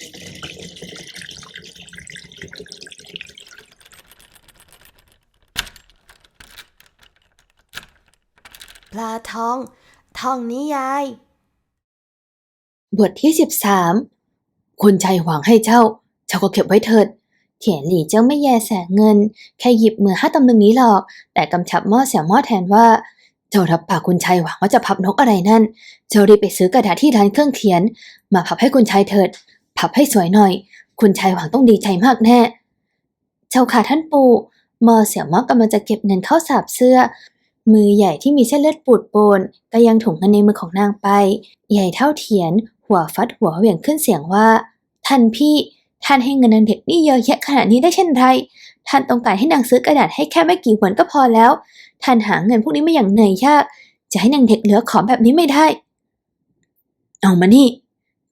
ปลาทอง ทองนิยาย บทที่สิบสามคุณชายหวังให้เจ้า เจ้าก็เก็บไว้เถิด เถียนหลี่เจ้าไม่แยแสเงิน แค่หยิบมือห้าตำลึงนี้หรอก แต่กำชับหม้อเสียหม้อแทนว่า เจ้ารับปากคุณชายหวังว่าจะพับนกอะไรนั่น เจ้ารีบไปซื้อกระดาษที่ร้านเครื่องเขียน มาพับให้คุณชายเถิด พับให้สวยหน่อย คุณชายหวังต้องดีใจมากแน่ เจ้าค่ะท่านปู่มอเสี่ยวมอกกำลังจะเก็บเงินเข้าสาบเสื้อ มือใหญ่ที่มีเส้นเลือดปูดโปนก็ยังถุงเงินในมือของนางไป ใหญ่เท่าเทียน หัวฟัดหัวเหวี่ยงขึ้นเสียงว่า ท่านพี่ ท่านให้เงินนางเด็กนี่เยอะแยะขนาดนี้ได้เช่นไร ท่านต้องการให้นางซื้อกระดาษให้แค่ไม่กี่หวนก็พอแล้ว ท่านหาเงินพวกนี้มาอย่างเหนื่อยยาก จะให้นางเด็กเหลือขอแบบนี้ไม่ได้ เอามานี่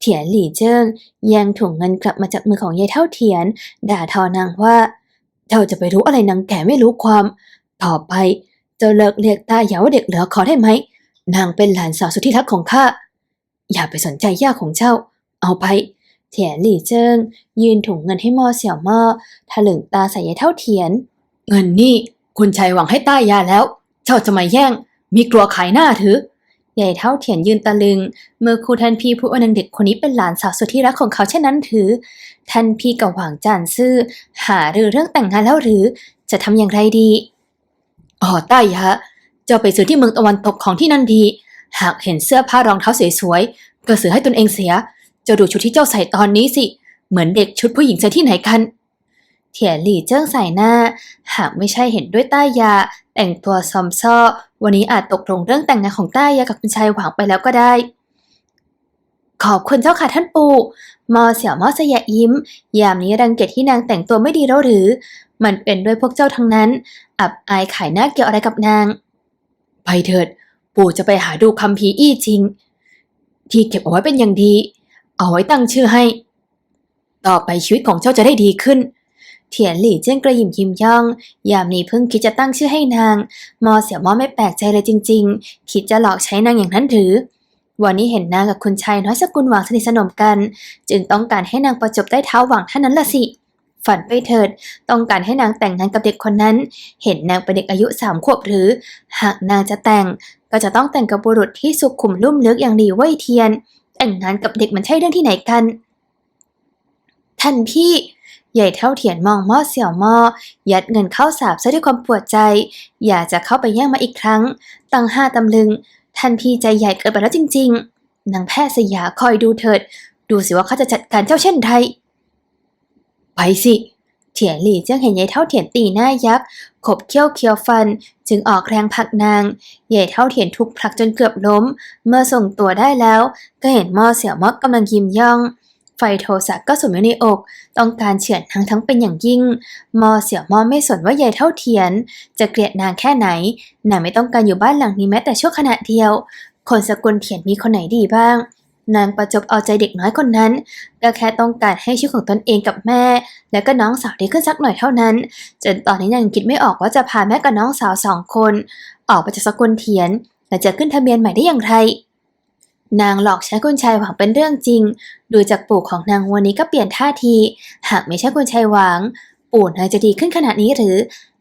เถียนหลี่เจิ้งแย่งถุงเงินกลับมาจากมือของยายเท่าเทียน ด่าทอนางว่า เจ้าจะไปรู้อะไรนางแก่ไม่รู้ความ ต่อไปเจ้าเลิกเรียกตาเหยาว่าเด็กเหลือขอได้ไหม นางเป็นหลานสาวสุดที่รักของข้า อย่าไปสนใจย่าของเจ้า เอาไป เถียนหลี่เจิ้งยืนถุงเงินให้มอเสี่ยวมอถลึงตาใส่ยายเท่าเทียน เงินนี่คุณชายหวังให้ต้ายาแล้ว เจ้าจะมาแย่ง มีกลัวขายหน้าถือ ใหญ่เท่าเทียนยืนตะลึง เมื่อครูท่านพี่พูดว่านางเด็กคนนี้เป็นหลานสาวสุดที่รักของเขาเช่นนั้นถือท่านพีกับหวังจานซื่อ หาหรือเรื่องแต่งงานแล้วหรือ จะทำอย่างไรดีอ๋อต้ายะเจ้าไปซื้อที่เมืองตะวันตกของที่นั่นดี หากเห็นเสื้อผ้ารองเท้าสวยๆก็ซื้อให้ตนเองเสียเจ้าดูชุดที่เจ้าใส่ตอนนี้สิ เหมือนเด็กชุดผู้หญิงใส่ที่ไหนกัน เถียหลี่เจิ้งใส่หน้า หากไม่ใช่เห็นด้วยต้ายา แต่งตัวซอมซ่อ วันนี้อาจตกลงเรื่องแต่งงานของต้ายากับคุณชายหวังไปแล้วก็ได้ ขอบคุณเจ้าค่ะท่านปู่มอเสี่ยวมอสยะยิ้ม ยามนี้รังเกียจที่นางแต่งตัวไม่ดีแล้วหรือ มันเป็นด้วยพวกเจ้าทั้งนั้น อับอายขายหน้าเกี่ยวอะไรกับนาง ไปเถิด ปู่จะไปหาดูคำพีอี้จริง ที่เก็บเอาไว้เป็นอย่างดี เอาไว้ตั้งชื่อให้ ต่อไปชีวิตของเจ้าจะได้ดีขึ้น เถียนหลี่เจิ้งกระหยิมยิมย่อง ยามนี้เพิ่งคิดจะตั้งชื่อให้นาง มอเสี่ยวมอไม่แปลกใจเลยจริง ๆ คิดจะหลอกใช้นางอย่างนั้นหรือ วันนี้เห็นนางกับคุณชายน้อยสกุลหวังสนิทสนมกัน จึงต้องการให้นางประจบได้เท้าหวังเท่านั้นละสิ ฝันไปเถิด ต้องการให้นางแต่งงานกับเด็กคนนั้น เห็นนางเป็นเด็กอายุสามขวบหรือ หากนางจะแต่ง ก็จะต้องแต่งกับบุรุษที่สุขุมลุ่มลึกอย่างหลีเว่ยเทียน แต่งงานกับเด็กมันใช่เรื่องที่ไหนกัน ท่านพี่ ใหญ่เท่าเทียนมองหม้อเสี่ยวหม้อยัดเงินเข้าสาบซะด้วยความปวดใจ อยากจะเข้าไปแย่งมาอีกครั้ง ตั้งห้าตำลึงท่านพี่ใจใหญ่เกินไปแล้วจริง ๆนางแพทย์สยาคอยดูเถิด ดูสิว่าเขาจะจัดการเจ้าเช่นไรไปสิเถียนหลี่เจิ้งเห็นยายเท่าเถียนตีหน้ายักขบเขี้ยวเคี้ยวฟัน จึงออกแรงผลักนางใหญ่เท่าเถียนทุกผลักจนเกือบล้ม เมื่อส่งตัวได้แล้ว ก็เห็นหม้อเสี่ยวมอกกำลังยิ้มย่อง ไฟโทสะก็สุมอยู่ในอก ต้องการเฉือนทั้งทั้งเป็นอย่างยิ่ง มอเสี่ยวมอไม่สนว่าใหญ่เท่าเทียน จะเกลียดนางแค่ไหน นางไม่ต้องการอยู่บ้านหลังนี้แม้แต่ชั่วขณะเดียว คนสกุลเถียนมีคนไหนดีบ้าง นางประจบเอาใจเด็กน้อยคนนั้น ก็แค่ต้องการให้ชีวิตของตนเองกับแม่ และก็น้องสาวดีขึ้นสักหน่อยเท่านั้น จนตอนนี้ยังคิดไม่ออกว่าจะพาแม่กับน้องสาวสองคน ออกไปจากสกุลเทียนและจะขึ้นทะเบียนใหม่ได้อย่างไร นางหลอกใช้คุณชายหวังเป็นเรื่องจริง ดูจากปู่ของนางวันนี้ก็เปลี่ยนท่าที หากไม่ใช่คุณชายหวัง ปู่นางจะดีขึ้นขนาดนี้หรือ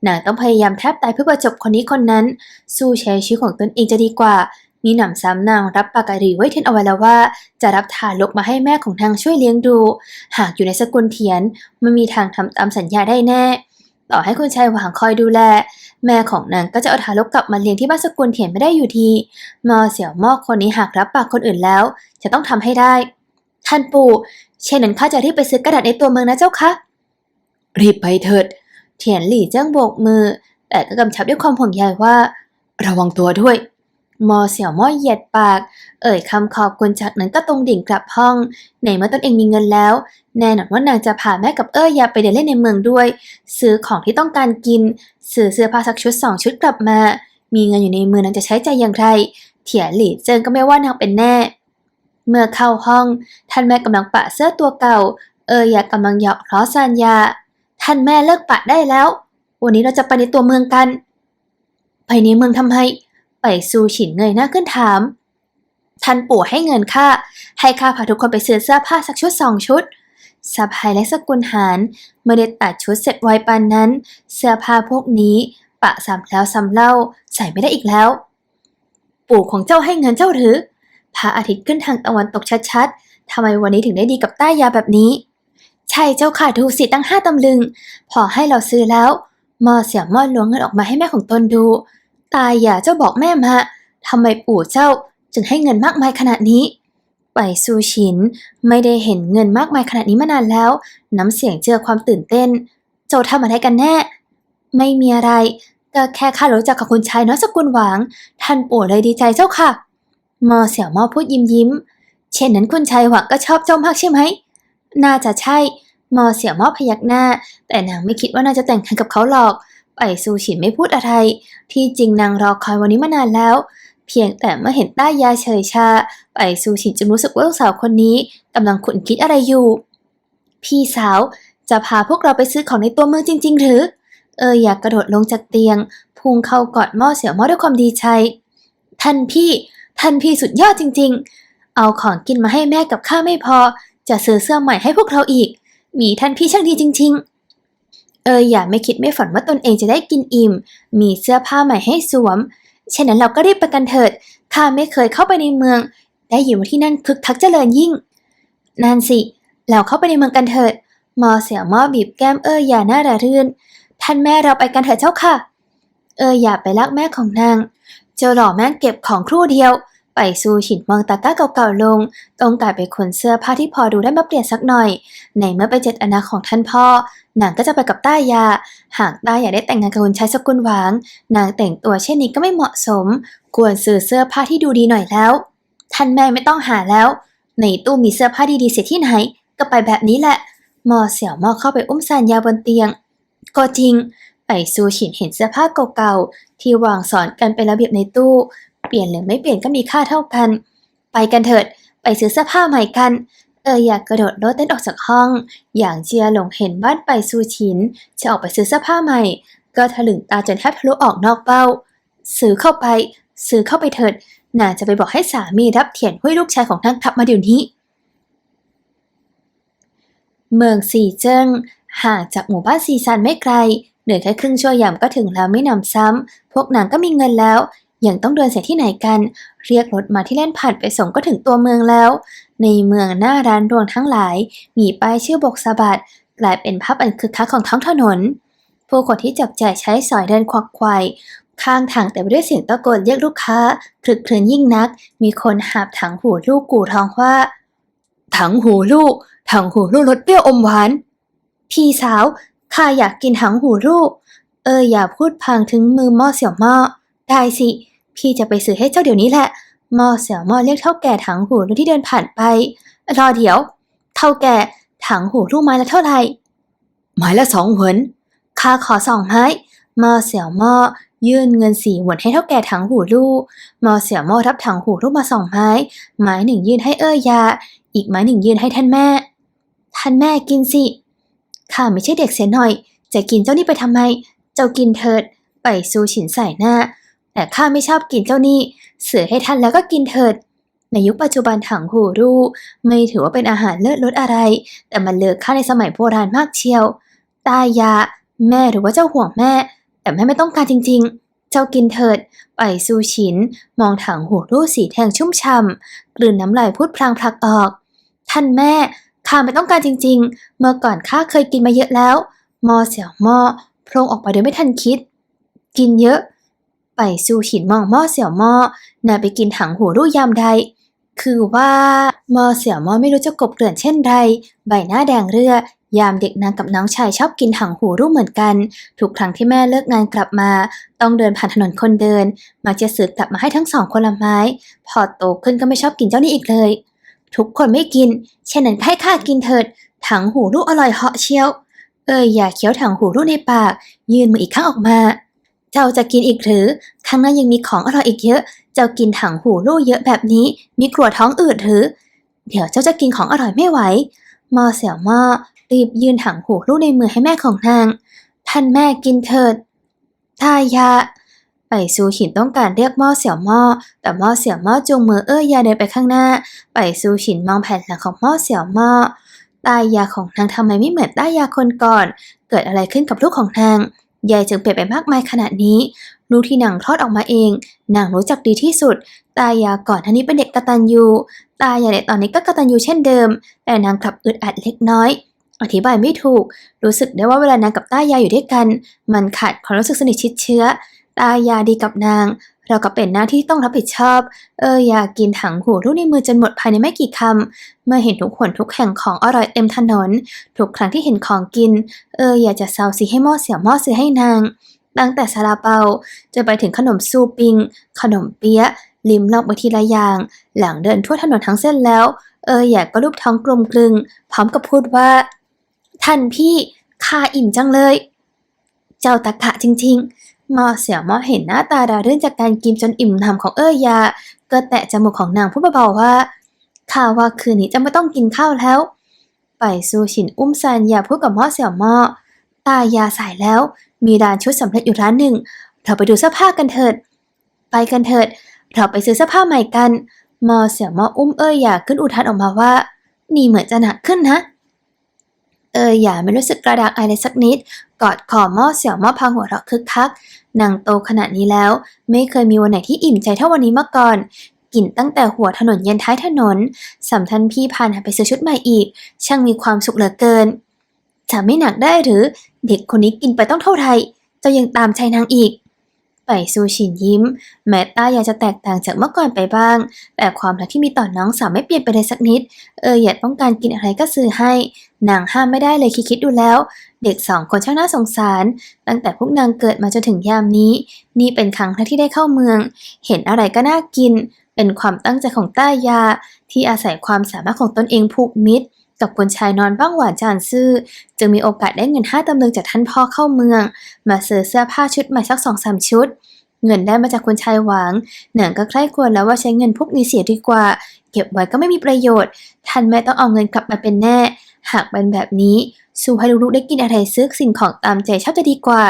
นางต้องพยายามแทบตายเพื่อประจบคนนี้คนนั้น สู้ใช้ชีวิตของตนเองจะดีกว่า มีหนำซ้ำนางรับปากการีไว้เทียนเอาไว้แล้วว่า จะรับทารกมาให้แม่ของนางช่วยเลี้ยงดู หากอยู่ในสกุลเทียนไม่มีทางทำตามสัญญาได้แน่ ต่อให้คุณชายหวังคอยดูแล แม่ของนางก็จะเอาทารกกลับมาเลี้ยงที่บ้านสกุลเทียนไม่ได้อยู่ดีมอเสี่ยวมอกคนนี้หากรับปากคนอื่นแล้ว จะต้องทำให้ได้ ท่านปู่เช่นนั้นข้าจะรีบไปซื้อกระดาษในตัวเมืองนะเจ้าคะรีบไปเถิด เถียนหลี่เจิ้งโบกมือ แต่ก็กำชับด้วยความห่วงใยว่า ระวังตัวด้วยมอเสี่ยวม่อเหยียดปาก เอ่ยคำขอบคุณจากนั้นก็ตรงดิ่งกลับห้อง ในเมื่อตนเองมีเงินแล้ว แน่นอนว่านางจะพาแม่กับเอ้ยยาไปเดินเล่นในเมืองด้วย ซื้อของที่ต้องการกินซื้อเสื้อผ้าสักชุดสองชุดกลับมา มีเงินอยู่ในมือนางจะใช้ใจอย่างไรเถียหลี่เจิ้งก็ไม่ว่านางเป็นแน่ เมื่อเข้าห้อง ท่านแม่กำลังปะเสื้อตัวเก่า เอยยากำลังหยอกล้อซานยา ท่านแม่เลิกปะได้แล้ว วันนี้เราจะไปในตัวเมืองกัน ไปในเมืองทำไมไปซูฉินเงยหน้าขึ้นถามท่านปู่ให้เงินข้าให้ข้าพาทุกคนไปซื้อเสื้อผ้าสักชุดสองชุด สะพายและสกุลหารเมื่อได้ตัดชุดเสร็จไวปานนั้น เสื้อผ้าพวกนี้ปะซ้ำแล้วซ้ำเล่าใส่ไม่ได้อีกแล้ว ปู่ของเจ้าให้เงินเจ้าหรือพระอาทิตย์ขึ้นทางตะวันตกชัดๆทำไมวันนี้ถึงได้ดีกับต้ายาแบบนี้ ใช่เจ้าค่ะดูสิตั้งห้าตำลึง พอให้เราซื้อแล้วมอเสียมอล้วงเงินออกมาให้แม่ของตนดู ตายาเจ้าบอกแม่มาทำไมปู่เจ้าจึงให้เงินมากมายขนาดนี้ ไปซูชินไม่ได้เห็นเงินมากมายขนาดนี้มานานแล้ว น้ำเสียงเจือความตื่นเต้นเจ้าทำอะไรกันแน่ ไม่มีอะไรก็แค่ข้ารู้จักกับคุณชายน้อยสกุลหวาง ท่านปู่เลยดีใจเจ้าค่ะมอเสี่ยวมอพูดยิ้มยิ้ม เช่นนั้นคุณชายหวังก็ชอบเจ้ามากใช่ไหม น่าจะใช่ มอเสี่ยวมอพยักหน้า แต่นางไม่คิดว่านางจะแต่งงานกับเขาหรอก ไปซูฉินไม่พูดอะไร ที่จริงนางรอคอยวันนี้มานานแล้ว เพียงแต่เมื่อเห็นต้ายาเฉยชา ไปซูฉินจึงรู้สึกว่าลูกสาวคนนี้กำลังขุนคิดอะไรอยู่ พี่สาวจะพาพวกเราไปซื้อของในตัวเมืองจริง ๆ หรือ เอออยากกระโดดลงจากเตียง พุงเข้ากอดหม้อเสี่ยวหม้อด้วยความดีใจ ท่านพี่ ท่านพี่สุดยอดจริง ๆ เอาของกินมาให้แม่กับข้าไม่พอ จะซื้อเสื้อใหม่ให้พวกเราอีก มีท่านพี่ช่างดีจริง ๆเอออย่าไม่คิดไม่ฝันว่าตนเองจะได้กินอิ่ม มีเสื้อผ้าใหม่ให้สวม ฉะนั้นเราก็รีบไปกันเถิด ข้าไม่เคยเข้าไปในเมือง ได้อยู่ที่นั่นคึกคักเจริญยิ่ง นั่นสิ เราเข้าไปในเมืองกันเถิด มอเสี่ยวมอบีบแก้มเอออย่าหน้าระรื่น ท่านแม่เราไปกันเถิดเจ้าค่ะ เอออย่าไปลักแม่ของนาง เจ้าหล่อแม่งเก็บของครู่เดียว ไปซูฉินมองตะกร้าเก่าๆลงต้องการไปขนเสื้อผ้าที่พอดูได้มาเปลี่ยนสักหน่อย ในเมื่อไปเจ็ดอนาของท่านพ่อ นางก็จะไปกับต้ายา หากต้ายาได้แต่งงานกับคุณชายสกุลหวาง นางแต่งตัวเช่นนี้ก็ไม่เหมาะสม ควรซื้อเสื้อผ้าที่ดูดีหน่อยแล้ว ท่านแม่ไม่ต้องหาแล้ว ในตู้มีเสื้อผ้าดีๆเสียที่ไหน ก็ไปแบบนี้แหละ มอเสี่ยวมอเข้าไปอุ้มซานยาบนเตียง ก็จริง ไปซูฉินเห็นเสื้อผ้าเก่าๆที่วางสอนกันเป็นระเบียบในตู้ เปลี่ยนหรือไม่เปลี่ยนก็มีค่าเท่ากัน ไปกันเถิด ไปซื้อเสื้อผ้าใหม่กัน เอออยากกระโดดโลดเต้นออกจากห้อง อย่างเจียหลงเห็นบ้านไปซูฉิน จะออกไปซื้อเสื้อผ้าใหม่ ก็ถลึงตาจนแทบทะลุออกนอกเป้า ซื้อเข้าไป ซื้อเข้าไปเถิดนางจะไปบอกให้สามีรับเถียนห้วยลูกชายของนางกลับมาเดี๋ยวนี้ เมืองซีเจิ้งห่างจากหมู่บ้านซีซานไม่ไกลเดินแค่ครึ่งชั่วยามก็ถึงแล้วไม่นำซ้ำ พวกนางก็มีเงินแล้ว ยังต้องเดินเสียที่ไหนกัน เรียกรถมาที่เล่นผ่านไปส่งก็ถึงตัวเมืองแล้ว ในเมืองหน้าร้านรวงทั้งหลาย มีป้ายชื่อบกสะบัดกลายเป็นภาพอันคึกคักของท้องถนน ผู้คนที่จับจ่ายใช้สอยเดินควักไขว่ข้างทางแต่ไปด้วยเสียงตะโกนเรียกลูกค้าคลึกครื้นยิ่งนัก มีคนหาบถังหูลูกกู่ทองว่า ถังหูลูก ถังหูลูกรสเปรี้ยวอมหวาน พี่สาวข้าอยากกินถังหูลูก เอออย่าพูดพังถึงมือหม้อเสี่ยวหม้อได้สิ พี่จะไปซื้อให้เจ้าเดี๋ยวนี้แหละหม้อเสี่ยวหม้อเรียกเท่าแก่ถังหูลูกที่เดินผ่านไป รอเดี๋ยว เท่าแก่ถังหูลูกไม้ละเท่าไหร่ไม้ละสองหวนข้าขอสองไม้หม้อเสี่ยวหม้อยื่นเงินสี่หวนให้เท่าแก่ถังหูลูกหม้อเสี่ยวหม้อรับถังหูลูกมาสองไม้ ไม้หนึ่งยื่นให้เอ้ยยา อีกไม้หนึ่งยื่นให้ท่านแม่ ท่านแม่กินสิ ข้าไม่ใช่เด็กเสียหน่อย จะกินเจ้านี่ไปทำไม เจ้ากินเถิด ไปซูฉินใส่หน้า แต่ข้าไม่ชอบกินเจ้านี่ เสือให้ท่านแล้วก็กินเถิด ในยุคปัจจุบันถังหูรูไม่ถือว่าเป็นอาหารเลิศรสอะไร แต่มันเลอค่าในสมัยโบราณมากเชียว ตายา แม่หรือว่าเจ้าห่วงแม่ แต่แม่ไม่ต้องการจริง ๆ เจ้ากินเถิด ไปซูฉิน มองถังหูรูสีแทงชุ่มช่ำกลืนน้ำลายพูดพลางพลักออก ท่านแม่ข้าไม่ต้องการจริง ๆ เมื่อก่อนข้าเคยกินมาเยอะแล้ว มอเสี่ยวมอโพรงออกไปโดยไม่ทันคิด กินเยอะ ไปซูหินมองหม้อเสี่ยวหม้อนาไปกินถังหูรูยามใด คือว่าหม้อเสี่ยวหม้อไม่รู้จะกบเกลื่อนเช่นไร ใบหน้าแดงเรือยามเด็กนางกับน้องชายชอบกินถังหูรูเหมือนกัน ทุกครั้งที่แม่เลิกงานกลับมา ต้องเดินผ่านถนนคนเดิน มักจะซื้อกลับมาให้ทั้งสองคนละไม้ พอโตขึ้นก็ไม่ชอบกินเจ้านี่อีกเลย ทุกคนไม่กิน เช่นนั้นให้ข้ากินเถิด ถังหูลูกอร่อยเหาะเชียว เอ้ยอย่าเคี้ยวถังหูลูกในปาก ยื่นมืออีกข้างออกมา เจ้าจะกินอีกหรือ ข้างหน้ายังมีของอร่อยอีกเยอะ เจ้ากินถังหูลูกเยอะแบบนี้ มีกลัวท้องอืดหรือ เดี๋ยวเจ้าจะกินของอร่อยไม่ไหวมอเสี่ยวมอรีบยื่นถังหูลูกในมือให้แม่ของนาง ท่านแม่กินเถิดทายาไปซูหินต้องการเรียกมอเสี่ยวมอแต่มอเสี่ยวมอจูงมือเอ้ยยาเดินไปข้างหน้า ไปซูฉินมองแผ่นหลังของมอเสี่ยวมอตายาของนางทำไมไม่เหมือนตายาคนก่อน เกิดอะไรขึ้นกับลูกของนาง ยายจึงเปลี่ยนไปมากมายขนาดนี้ ลูกที่นางคลอดออกมาเอง นางรู้จักดีที่สุด ตายาก่อนท่านี้เป็นเด็กกตัญญูตายาในตอนนี้ก็กตัญญูเช่นเดิม แต่นางกลับอึดอัดเล็กน้อย อธิบายไม่ถูก รู้สึกได้ว่าเวลานางกับตายาอยู่ด้วยกัน มันขาดความรู้สึกสนิทชิดเชื้อ ตายาดีกับนาง เราก็เป็นหน้าที่ต้องรับผิดชอบ เอออยากกินถังหูลูกในมือจนหมดภายในไม่กี่คำ เมื่อเห็นทุกคนทุกแห่งของอร่อยเต็มถนน ทุกครั้งที่เห็นของกิน เอออยากจะเซาซีให้หม้อเสียหม้อซื้อให้นาง ตั้งแต่ซาลาเปาจนไปถึงขนมซูปิง ขนมเปี๊ยะ ลิมลองไปทีละอย่าง หลังเดินทั่วถนนทั้งเส้นแล้ว เอออยากก็รูปท้องกลมกลึง พร้อมกับพูดว่า ท่านพี่ข้าอิ่มจังเลย เจ้าตะกะจริง ๆ มอเสี่ยวมอเห็นหน้าตาดาเรื่อนจากการกินจนอิ่มหนำของเอ้ยยา ก็แตะจมูกของนางพูดเบาๆว่าข้าว่าคืนนี้จะไม่ต้องกินข้าวแล้ว ไปซูชินอุ้มซานยาพูดกับมอเสี่ยวมอตายาใสายแล้ว มีร้านชุดสำเร็จอยู่ร้านหนึ่ง เราไปดูเสื้อผ้ากันเถิด ไปกันเถิด เราไปซื้อเสื้อผ้าใหม่กัน มอเสี่ยวมออุ้มเอ้ยยาขึ้นอุทานออกมาว่า นี่เหมือนจะหนักขึ้นนะ เอออย่าไม่รู้สึกกระดักอายเลยสักนิด กอดขอหม้อเสี่ยวหม้อพังหัวเราะคึกคักนางโตขนาดนี้แล้ว ไม่เคยมีวันไหนที่อิ่มใจเท่าวันนี้มาก่อนกินตั้งแต่หัวถนนเย็นท้ายถนนสำทันพี่พานาไปซื้อชุดใหม่อีก ช่างมีความสุขเหลือเกินจะไม่หนักได้หรือ เด็กคนนี้กินไปต้องเท่าไหร่เจะยังตามใจนางอีก ไปซูชินยิ้ม แม้ต้าอยากจะแตกต่างจากเมื่อก่อนไปบ้าง แต่ความรักที่มีต่อน้องสาวไม่เปลี่ยนไปเลยสักนิด เอออย่าต้องการกินอะไรก็ซื้อให้ นางห้ามไม่ได้เลยคิดคิดดูแล้ว เด็กสองคนช่างน่าสงสาร ตั้งแต่พวกนางเกิดมาจนถึงยามนี้ นี่เป็นครั้งแรกที่ได้เข้าเมือง เห็นอะไรก็น่ากิน เป็นความตั้งใจของต้ายา ที่อาศัยความสามารถของตนเองผูกมิตร กับคนชายนอนบ้างหวานจานซื่อ จึงมีโอกาสได้เงินห้าตำลึงจากท่านพ่อเข้าเมือง มาซื้อเสื้อผ้าชุดใหม่สักสองสามชุด เงินได้มาจากคุณชายหวังหนังก็ใคร่ควรแล้วว่าใช้เงินพวกนี้เสียดีกว่า เก็บไว้ก็ไม่มีประโยชน์ ท่านแม่ต้องเอาเงินกลับมาเป็นแน่ หากเป็นแบบนี้สู้ให้ลูกๆได้กินอะไรซื้อสิ่งของตามใจชอบจะดีกว่า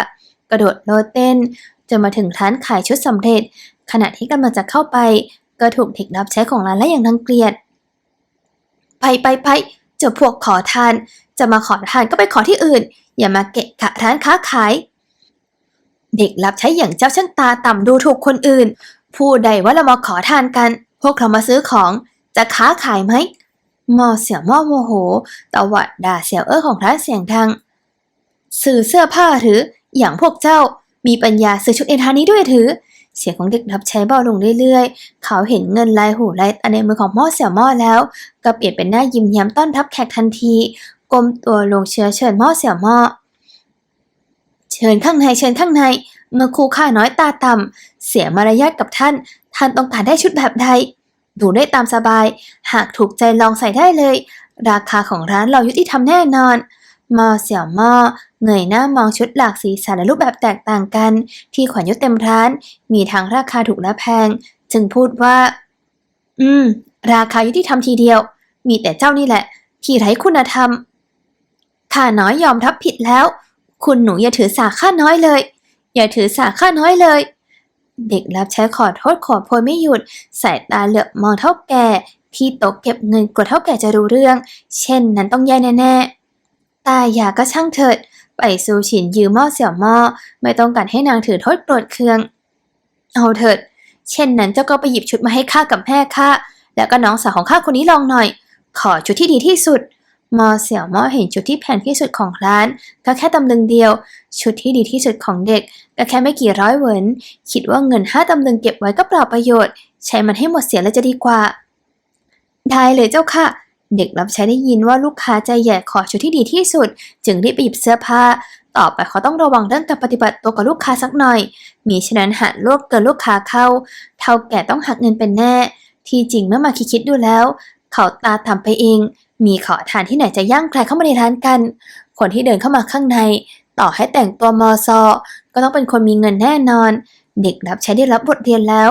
กระโดดโลดเต้นจนมาถึงร้านขายชุดสำเร็จ ขณะที่กำลังจะเข้าไป ก็ถูกเด็กรับใช้ของร้านไล่อย่างรังเกียจไปไปไป เจ้าพวกขอทาน จะมาขอทานก็ไปขอที่อื่น อย่ามาเกะกะร้านค้าขาย เด็กรับใช้อย่างเจ้าช่างตาต่ำดูถูกคนอื่น ผู้ใดว่าเรามาขอทานกัน พวกเรามาซื้อของ จะค้าขายไหมมอเสียมอโมโหตวัดด่าเสียเอ้อของร้านเสียงดังซื้อเสื้อผ้าหรืออย่างพวกเจ้ามีปัญญาซื้อชุดเอ็นทานี้ด้วยหรือ เสียงของเด็กรับใช้เบาลงเรื่อยๆ เขาเห็นเงินลายหูลายตาในมือของหม้อเสี่ยวหม้อแล้ว ก็เปลี่ยนเป็นหน้ายิ้มแย้มต้อนรับแขกทันทีก้มตัวลงเชื้อเชิญหม้อเสี่ยวหม้อเชิญข้างในเชิญข้างใน เมื่อครูข้าน้อยตาต่ำเสียมารยาทกับท่าน ท่านต้องการได้ชุดแบบใดดูได้ตามสบาย หากถูกใจลองใส่ได้เลย ราคาของร้านเรายุติธรรมแน่นอน มอเสี่ยวมอเงยหน้ามองชุดหลากสีสันและรูปแบบแตกต่างกัน ที่ขวัญยุเต็มร้าน มีทั้งราคาถูกและแพง จึงพูดว่า อืม ราคายุติธรรมทีเดียว มีแต่เจ้านี่แหละ ที่ไร้คุณธรรม ข้าน้อยยอมรับผิดแล้ว คุณหนูอย่าถือสาข้าน้อยเลย อย่าถือสาข้าน้อยเลย เด็กรับใช้ขอโทษขอโพยไม่หยุด สายตาเหลือบมองเท่าแก่ ที่โต๊ะเก็บเงินกลัวเท่าแก่จะรู้เรื่อง เช่นนั้นต้องแย่แน่ๆ ตายาก็ช่างเถิด ไปซูฉินยืมหม้อเสี่ยวหม้อไม่ต้องการให้นางถือโทษโกรธเคือง เอาเถิด เช่นนั้นเจ้าก็ไปหยิบชุดมาให้ข้ากับแม่ข้าแล้วก็น้องสาวของข้าคนนี้ลองหน่อย ขอชุดที่ดีที่สุดหมอเสี่ยวหม้อเห็นชุดที่แพงที่สุดของร้าน ก็แค่ตำลึงเดียว ชุดที่ดีที่สุดของเด็ก ก็แค่ไม่กี่ร้อยเหวินคิดว่าเงินห้าตำลึงเก็บไว้ก็เปล่าประโยชน์ ใช้มันให้หมดเสียแล้วจะดีกว่า ได้เลยเจ้าค่ะ เด็กรับใช้ได้ยินว่าลูกค้าใจใหญ่ขอชุดที่ดีที่สุด จึงรีบไปหยิบเสื้อผ้า ต่อไปเขาต้องระวังเรื่องการปฏิบัติตัวกับลูกค้าสักหน่อย มีฉะนั้นหากลวกเกินลูกค้าเข้า เท่าแก่ต้องหักเงินเป็นแน่ ที่จริงเมื่อมาคิดๆดูแล้ว เขาตาทำไปเอง มีขอทานที่ไหนจะย่างใครเข้ามาในร้านกัน คนที่เดินเข้ามาข้างใน ต่อให้แต่งตัวมอซอก็ต้องเป็นคนมีเงินแน่นอน เด็กรับใช้ได้รับบทเรียนแล้ว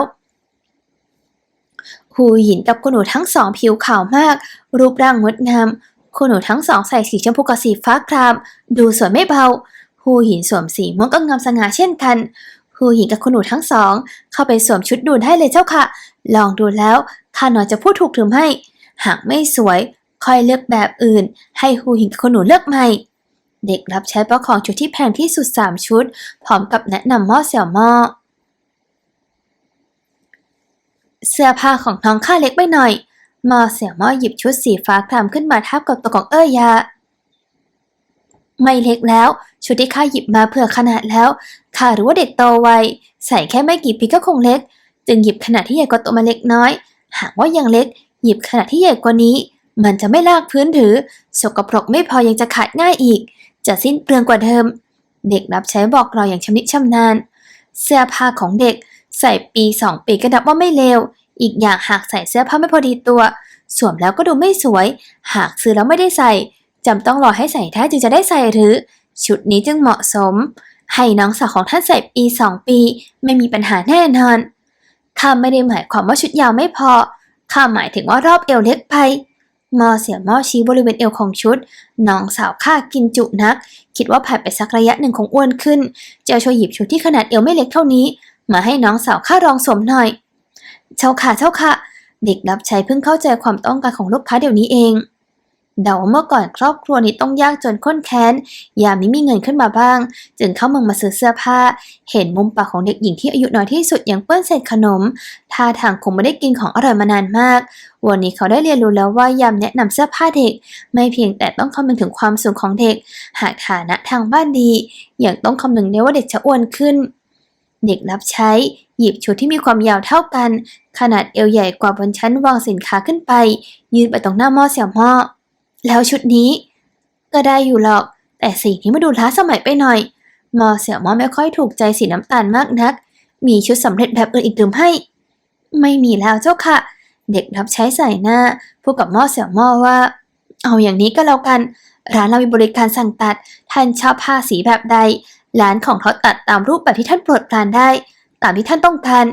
หูหยินกับคุณหนูทั้งสองผิวขาวมาก รูปร่างงดงาม คุณหนูทั้งสองใส่สีชมพูกับสีฟ้าคราม ดูสวยไม่เบาหูหยินสวมสีม่วงก็งามสง่าเช่นกันหูหยินกับคุณหนูทั้งสอง เข้าไปสวมชุดดูได้เลยเจ้าค่ะ ลองดูแล้วข้าหน่อยจะพูดถูกหรือไม่ หากไม่สวย ค่อยเลือกแบบอื่น ให้หูหิงกับคนหนูเลือกใหม่เด็กรับใช้ประคองชุดที่แพงที่สุดสามชุด พร้อมกับแนะนำหม้อเสี่ยวหม้อ เสื้อผ้าของน้องข้าเล็กไปหน่อยมอเสี่ยวม้อหยิบชุดสีฟ้าคลามขึ้นมาทับกับตัวของเอ้ยยา ไม่เล็กแล้ว ชุดที่ข้าหยิบมาเผื่อขนาดแล้วข้ารู้ว่าเด็กโตไวใส่แค่ไม่กี่ปีก็คงเล็ก จึงหยิบขนาดที่ใหญ่กว่าตัวมาเล็กน้อย หากว่ายังเล็ก หยิบขนาดที่ใหญ่กว่านี้ มันจะไม่ลากพื้นถือสกปรกไม่พอยังจะขาดง่ายอีก จะสิ้นเปลืองกว่าเดิม เด็กรับใช้บอกเราอย่างชำนิชำนาญ เสื้อผ้าของเด็ก ใส่ปีสองปีก็นับว่าไม่เลว อีกอย่างหากใส่เสื้อผ้าไม่พอดีตัว สวมแล้วก็ดูไม่สวย หากซื้อแล้วไม่ได้ใส่จำต้องรอให้ใส่ได้จึงจะได้ใส่หรือ ชุดนี้จึงเหมาะสม ให้น้องสาวของท่านใส่ปีสองปี ไม่มีปัญหาแน่นอนข้าไม่ได้หมายความว่าชุดยาวไม่พอข้าหมายถึงว่ารอบเอวเล็กไปมอเสียมอชี้บริเวณเอวของชุด น้องสาวข้ากินจุนัก คิดว่าผ่านไปสักระยะหนึ่งคงอ้วนขึ้น จะช่วยหยิบชุดที่ขนาดเอวไม่เล็กเท่านี้ มาให้น้องสาวข้าลองสวมหน่อย เจ้าค่ะเจ้าค่ะ เด็กรับใช้เพิ่งเข้าใจความต้องการของลูกค้าเดี๋ยวนี้เอง เดาเมื่อก่อนครอบครัวนี้ต้องยากจนข้นแค้น ยามนี้มีเงินขึ้นมาบ้าง จึงเข้าเมืองมาซื้อเสื้อผ้า เห็นมุมปากของเด็กหญิงที่อายุน้อยที่สุดยังเปื้อนเศษขนม ท่าทางคงไม่ได้กินของอร่อยมานานมาก วันนี้เขาได้เรียนรู้แล้วว่ายามแนะนำเสื้อผ้าเด็ก ไม่เพียงแต่ต้องคำนึงถึงความสูงของเด็ก หากฐานะทางบ้านดี ยังต้องคำนึงด้วยว่าเด็กจะอ้วนขึ้น เด็กรับใช้ หยิบชุดที่มีความยาวเท่ากัน ขนาดเอวใหญ่กว่าบนชั้นวางสินค้าขึ้นไป ยืนไปตรงหน้าหม้อเสี่ยวหม้อแล้วชุดนี้ ก็ได้อยู่หรอก แต่สีนี้มาดูล้าสมัยไปหน่อยหมอเสี่ยวหม้อไม่ค่อยถูกใจสีน้ำตาลมากนัก มีชุดสำเร็จแบบอื่นอีกหรือไม่ ไม่มีแล้วเจ้าค่ะ เด็กรับใช้ใส่หน้าพูดกับหม้อเสี่ยวหม้อว่า เอาอย่างนี้ก็แล้วกันร้านเรามีบริการสั่งตัด ท่านชอบผ้าสีแบบใด ร้านของเขาตัดตามรูปแบบที่ท่านโปรดปรานได้ ตามที่ท่านต้องการ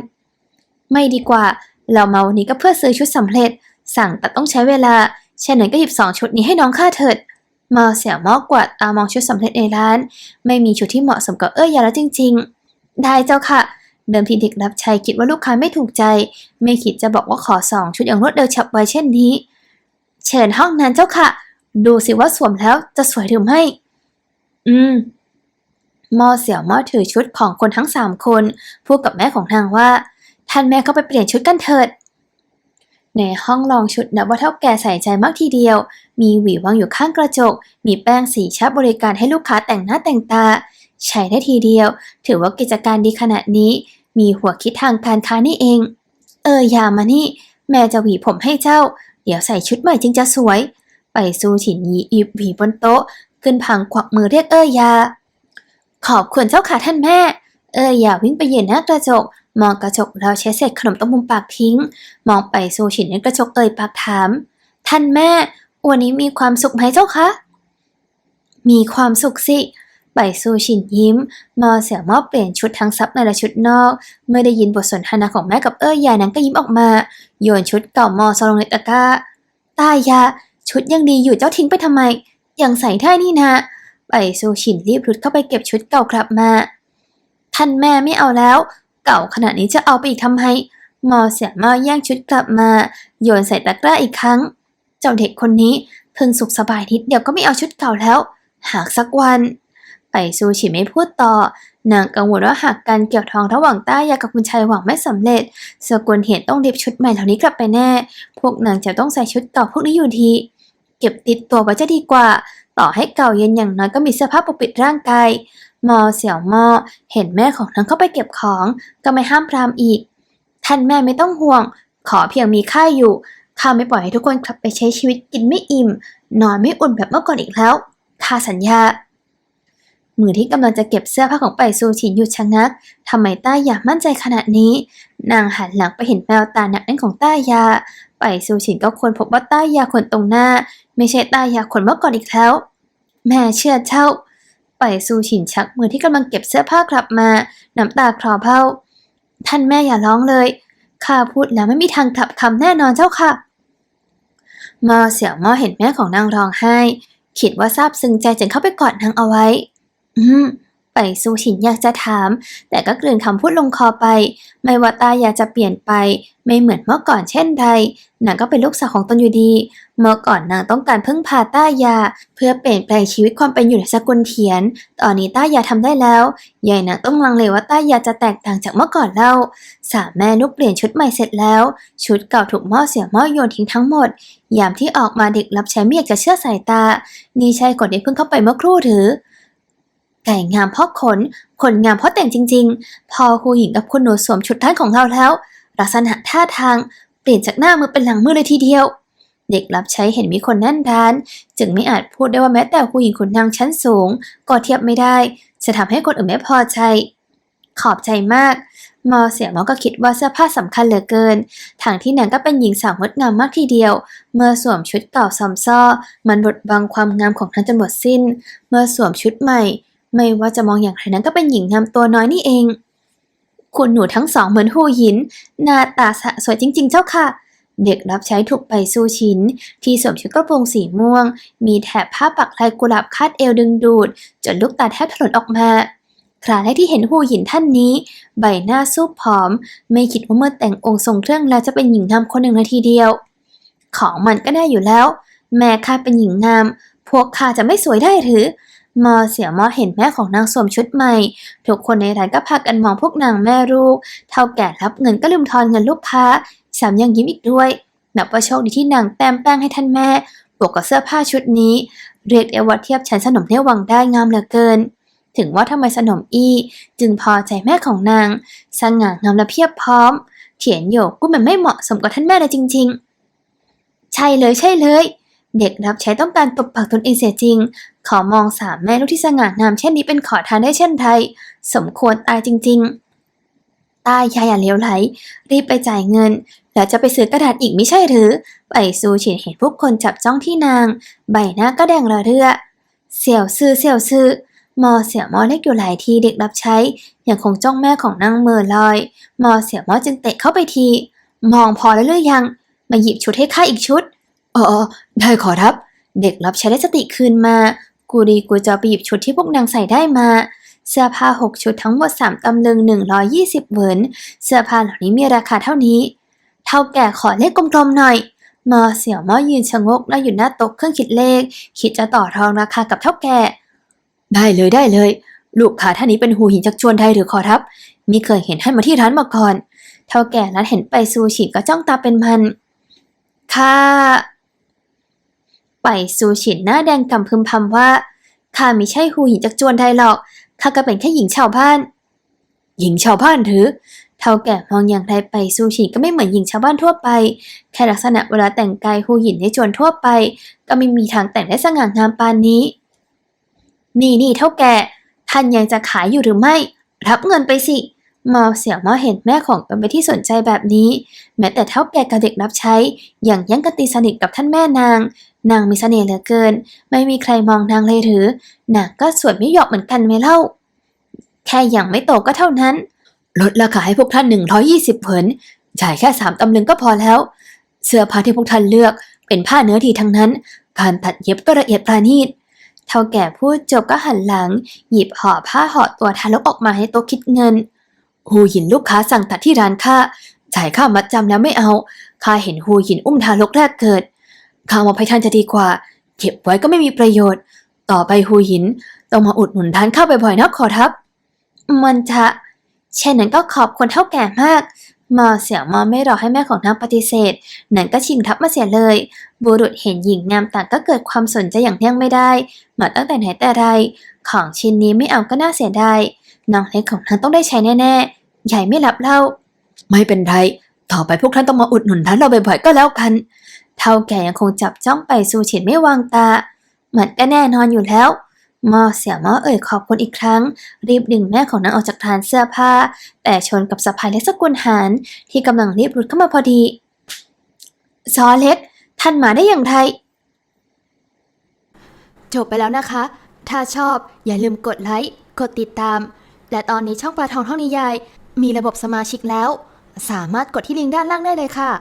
ไม่ดีกว่า เรามาวันนี้ก็เพื่อซื้อชุดสำเร็จ สั่งตัดต้องใช้เวลาเช่นนั้นก็หยิบสองชุดนี้ให้น้องข้าเถิดมาเสียมอกวาดตามองชุดสำเร็จในร้าน ไม่มีชุดที่เหมาะสมกับเอ้ยยาแล้วจริง ๆ ได้เจ้าค่ะ เดิมทีเด็กรับใช้คิดว่าลูกค้าไม่ถูกใจ ไม่คิดจะบอกว่าขอสองชุดอย่างรวดเร็วฉับไวเช่นนี้ เชิญห้องนั้นเจ้าค่ะ ดูสิว่าสวมแล้วจะสวยหรือไม่ อืม มอเสี่ยวมอถือชุดของคนทั้งสามคนพูดกับแม่ของนางว่า ท่านแม่เข้าไปเปลี่ยนชุดกันเถิด ในห้องลองชุดนับว่าเท่าแก่ใส่ใจมากทีเดียว มีหวีวางอยู่ข้างกระจก มีแป้งสีชับบริการให้ลูกค้าแต่งหน้าแต่งตา ใช้ได้ทีเดียว ถือว่ากิจการดีขนาดนี้ มีหัวคิดทางการค้านี่เอง เอออย่ามานี่ แม่จะหวีผมให้เจ้า เดี๋ยวใส่ชุดใหม่จึงจะสวย ไปซูฉินยีอีบหวีบนโต๊ะขึ้นพังควักมือเรียกเอ้ยยา ขอบคุณเจ้าค่ะท่านแม่ เอ้ยยาวิ่งไปเหยืนหน้ากระจก มองกระจกแล้วใช้เศษขนมตรงมุมปากทิ้ง มองไปซูฉินในกระจกเอ่ยปากถาม ท่านแม่ วันนี้มีความสุขไหมเจ้าคะมีความสุขสิไปซูชินยิ้ม มอเสียมอเปลี่ยนชุดทั้งซับในและชุดนอก เมื่อได้ยินบทสนทนาของแม่กับเอ้ยยายนั้นก็ยิ้มออกมา โยนชุดเก่ามอซลงในตะกร้า ตายยา ชุดยังดีอยู่เจ้าทิ้งไปทำไม ยังใส่ได้นี่นะ ไปซูชินรีบรุดเข้าไปเก็บชุดเก่ากลับมา ท่านแม่ไม่เอาแล้ว เก่าขนาดนี้จะเอาไปอีกทำไมมอเสียมอแย่งชุดกลับมา โยนใส่ตะกร้าอีกครั้ง เจ้าเด็กคนนี้เพิ่งสุขสบายนิดเดียวก็ไม่เอาชุดเก่าแล้ว หากสักวัน ไปซูชิไม่พูดต่อนางกังวลว่าหากการเกี่ยวทองระหว่างต้ายากับคุณชายหวังไม่สำเร็จสกุลเห็นต้องรีบชุดใหม่เหล่านี้กลับไปแน่ พวกนางจะต้องใส่ชุดเก่าพวกนี้อยู่ดีเก็บติดตัวไว้จะดีกว่า ต่อให้เก่าเย็นอย่างน้อยก็มีเสื้อผ้าปกปิดร่างกายมอเสี่ยวมอเห็นแม่ของนางเข้าไปเก็บของ ก็ไม่ห้ามปรามอีก ท่านแม่ไม่ต้องห่วง ขอเพียงมีข้าอยู่ข้าไม่ปล่อยให้ทุกคนกลับไปใช้ชีวิตกินไม่อิ่ม นอนไม่อุ่นแบบเมื่อก่อนอีกแล้วข้าสัญญา มือที่กำลังจะเก็บเสื้อผ้าของไปซูชินหยุดชะงักทำไมต้ายามั่นใจขนาดนี้ นางหันหลังไปเห็นแววตาหนักแน่นของต้ายา ไปซูชินก็ควรพบว่าต้ายาคนตรงหน้า ไม่ใช่ต้ายาคนเมื่อก่อนอีกแล้ว แม่เชื่อเจ้าไปซูชินชักมือที่กำลังเก็บเสื้อผ้ากลับมา น้ำตาคลอเบ้า ท่านแม่อย่าร้องเลย ข้าพูดแล้วไม่มีทางกลับคำแน่นอนเจ้าค่ะมอเสี่ยวมอเห็นแม่ของนางร้องไห้ คิดว่าซาบซึ้งใจจึงเข้าไปกอดนางเอาไว้ อืม ไปซูฉินอยากจะถาม แต่ก็กลืนคำพูดลงคอไป ไม่ว่าตายากจะเปลี่ยนไป ไม่เหมือนเมื่อก่อนเช่นใดนางก็เป็นลูกสาวของตนอยู่ดี เมื่อก่อนนางต้องการพึ่งพาต้ายา เพื่อเปลี่ยนแปลงชีวิตความเป็นอยู่ในสกุลเทียน ตอนนี้ต้ายาทำได้แล้วยายนางต้องลังเลว่าต้ายาจะแตกต่างจากเมื่อก่อนเล่าสามแม่ลูกเปลี่ยนชุดใหม่เสร็จแล้ว ชุดเก่าถูกหม้อเสียหม้อโยนทิ้งทั้งหมด ยามที่ออกมาเด็กรับใช้ไม่อยากจะเชื่อสายตา นี่ใช่คนที่เพิ่งเข้าไปเมื่อครู่หรือ ไก่งามเพราะขน ขนงามเพราะแต่งจริง ๆ พอครูหญิงกับคุณหนูสวมชุดท่านของเราแล้ว ลักษณะท่าทางเปลี่ยนจากหน้ามือเป็นหลังมือเลยทีเดียว เด็กรับใช้เห็นมีคนแน่นร้าน จึงไม่อาจพูดได้ว่าแม้แต่ครูหญิงขุนนางชั้นสูง ก็เทียบไม่ได้ จะทำให้คนอื่นไม่พอใจ ขอบใจมาก มอเสียมอก็คิดว่าเสื้อผ้าสำคัญเหลือเกินทางที่นางก็เป็นหญิงสาวงดงามมากทีเดียว เมื่อสวมชุดเก่าซ้ำซ้อมันบดบังความงามของท่านจนหมดสิ้น เมื่อสวมชุดใหม่ ไม่ว่าจะมองอย่างไรนั้นก็เป็นหญิงงามตัวน้อยนี่เอง คุณหนูทั้งสองเหมือนหูหิน หน้าตาสะสวยจริง ๆ เจ้าค่ะ เด็กรับใช้ถูกไปสู้ชินที่สวมชุดกระโปรงสีม่วง มีแถบผ้าปักลายกุหลาบคาดเอวดึงดูด จนลูกตาแทบถลนออกมาคราแรกที่เห็นหูหินท่านนี้ ใบหน้าซูบผอม ไม่คิดว่าเมื่อแต่งองค์ทรงเครื่องแล้วจะเป็นหญิงงามคนหนึ่งนาทีเดียว ของมันก็ได้อยู่แล้ว แม่ข้าเป็นหญิงงาม พวกข้าจะไม่สวยได้หรือ มอเสียมอเห็นแม่ของนางสวมชุดใหม่ ทุกคนในร้านก็พากันมองพวกนางแม่ลูก เท่าแก่รับเงินก็ลืมทอนเงินลูกค้าแถมยังยิ้มอีกด้วย นับว่าโชคดีที่นางแต้มแป้งให้ท่านแม่ บวกกับเสื้อผ้าชุดนี้ เรียกได้ว่าเทียบชั้นสนมเนวังได้งามเหลือเกิน ถึงว่าทำไมสนมอี้จึงพอใจแม่ของนาง สง่างามและเพียบพร้อม เถียนโยกก็มันไม่เหมาะสมกับท่านแม่เลยจริง ๆ ใช่เลยใช่เลยเด็กรับใช้ต้องการตบปากตนเองเสียจริง ขอมองสามแม่ลูกที่สง่างามเช่นนี้เป็นขอทานได้เช่นไรสมควรตายจริง ๆ ตายยายอย่าเลวไหล รีบไปจ่ายเงิน แล้วจะไปซื้อกระดาษอีกไม่ใช่หรือไปซูเฉียนเห็นผู้คนจับจ้องที่นาง ใบหน้าก็แดงระเรื่อ เสี่ยวซื่อเสี่ยวซื่อมอเสี่ยวมอเล็กอยู่หลายทีเด็กรับใช้ยังคงจ้องแม่ของนางเมือลอย มอเสี่ยวมอจึงเตะเข้าไปที มองพอแล้วหรือยัง มาหยิบชุดให้ข้าอีกชุดออเออได้ขอรับ เด็กรับใช้ได้สติคืนมา กูรีกูจะไปหยิบชุดที่พวกนางใส่ได้มาเสื้อผ้าหกชุดทั้งหมดสามตำลึงหนึ่งร้อยยี่สิบเหวินเสื้อผ้าเหล่านี้มีราคาเท่านี้ เท่าแก่ขอเลขกลมๆหน่อยมอเสี่ยวมอยืนชะงกแล้วอยู่หน้าโต๊ะเครื่องคิดเลข คิดจะต่อรองราคากับเท่าแก่ ได้เลยได้เลย ลูกค้าท่านนี้เป็นหูหินจากจวนไทยหรือขอรับมิเคยเห็นท่านมาที่ร้านมาก่อน เท่าแก่นั้นเห็นไปซูชิก็จ้องตาเป็นมันข้า ไปซูชินหน้าแดงกำพึมพำว่าข้าไม่ใช่หูหญิงจากจวนไทยหรอกข้าก็เป็นแค่หญิงชาวบ้าน หญิงชาวบ้านหรือเท่าแก่มองอย่างไรไปซูชิก็ไม่เหมือนหญิงชาวบ้านทั่วไป แค่ลักษณะเวลาแต่งกายหูหญิงในจวนทั่วไป ก็ไม่มีทางแต่งได้สง่างามปานนี้ นี่นี่เท่าแก่ท่านยังจะขายอยู่หรือไม่ รับเงินไปสิมอเสี่ยวมอเห็นแม่ของตนไปที่สนใจแบบนี้ แม้แต่เท่าแก่กับเด็กรับใช้ อย่างยังกตีสนิทกับท่านแม่นาง นางมีเสน่ห์เหลือเกิน ไม่มีใครมองนางเลยหรือนางก็สวยไม่หยอกเหมือนกันไหมเล่า แค่อย่างไม่โตก็เท่านั้น ลดราคาให้พวกท่านหนึ่งร้อยี่สิบเผินจ่ายแค่สามตำลึงก็พอแล้ว เสื้อผ้าที่พวกท่านเลือกเป็นผ้าเนื้อดีทั้งนั้น การตัดเย็บก็ละเอียดประณีตเท่าแก่พูดจบก็หันหลัง หยิบห่อผ้าห่อตัวทารกออกมาให้โต๊ะคิดเงินหูหยินลูกค้าสั่งตัดที่ร้านข้าจ่ายค่ามัดจำแล้วไม่เอาข้าเห็นหูหยินอุ้มทารกแรกเกิด ข้ามอบให้ท่านจะดีกว่า เก็บไว้ก็ไม่มีประโยชน์ ต่อไปหูหินต้องมาอุดหนุนร้านข้าบ่อยๆนะขอรับ มันจะเช่นนั้นก็ขอบคุณเท่าแก่มากมอเสี่ยวมอไม่รอให้แม่ของนางปฏิเสธนั่นก็ชิงทับมาเสียเลย บุรุษเห็นหญิงงามต่างก็เกิดความสนใจอย่างเนื่องไม่ได้ มาตั้งแต่ไหนแต่ไร ของชิ้นนี้ไม่เอาก็น่าเสียดายน้องเล็กของท่านต้องได้ใช้แน่ๆ ใหญ่ไม่รับเล่า ไม่เป็นไร ต่อไปพวกท่านต้องมาอุดหนุนร้านเราบ่อยๆก็แล้วกัน เท่าแก่ยังคงจับจ้องไปซูฉินไม่วางตา มันก็แน่นอนอยู่แล้วมอเสี่ยมอเอ่ยขอบคุณอีกครั้ง รีบดึงแม่ของนางออกจากฐานเสื้อผ้า แต่ชนกับสะพายเล็กสกุลหารที่กำลังรีบรุดเข้ามาพอดีซอเล็ก ท่านมาได้อย่างไรจบไปแล้วนะคะ ถ้าชอบอย่าลืมกดไลค์ กดติดตาม และตอนนี้ช่องปลาทองท่องนิยาย มีระบบสมาชิกแล้ว สามารถกดที่ลิงก์ด้านล่างได้เลยค่ะ